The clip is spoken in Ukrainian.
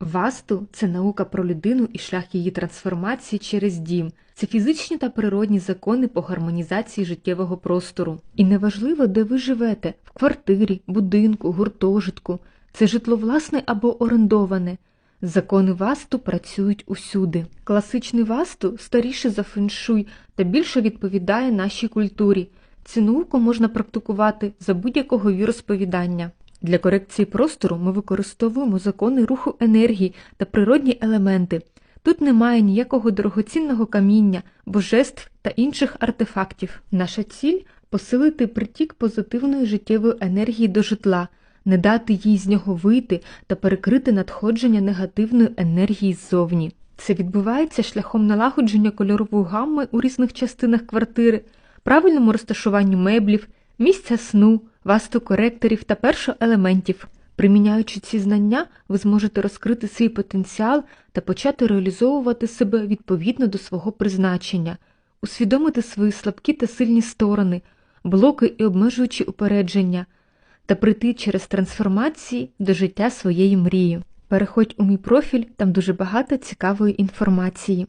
Васту це наука про людину і шлях її трансформації через дім. Це фізичні та природні закони по гармонізації життєвого простору. І неважливо, де ви живете в квартирі, будинку, гуртожитку, це житло власне або орендоване. Закони васту працюють усюди. Класичний васту старіше за феншуй та більше відповідає нашій культурі. Цю науку можна практикувати за будь-якого віросповідання. Для корекції простору ми використовуємо закони руху енергії та природні елементи. Тут немає ніякого дорогоцінного каміння, божеств та інших артефактів. Наша ціль посилити притік позитивної життєвої енергії до житла, не дати їй з нього вийти та перекрити надходження негативної енергії ззовні. Це відбувається шляхом налагодження кольорової гамми у різних частинах квартири, правильному розташуванню меблів, місця сну, васту-коректорів та першоелементів. Приміняючи ці знання, ви зможете розкрити свій потенціал та почати реалізовувати себе відповідно до свого призначення, усвідомити свої слабкі та сильні сторони, блоки і обмежуючі упередження, та прийти через трансформації до життя своєї мрії. Переходь у мій профіль, там дуже багато цікавої інформації.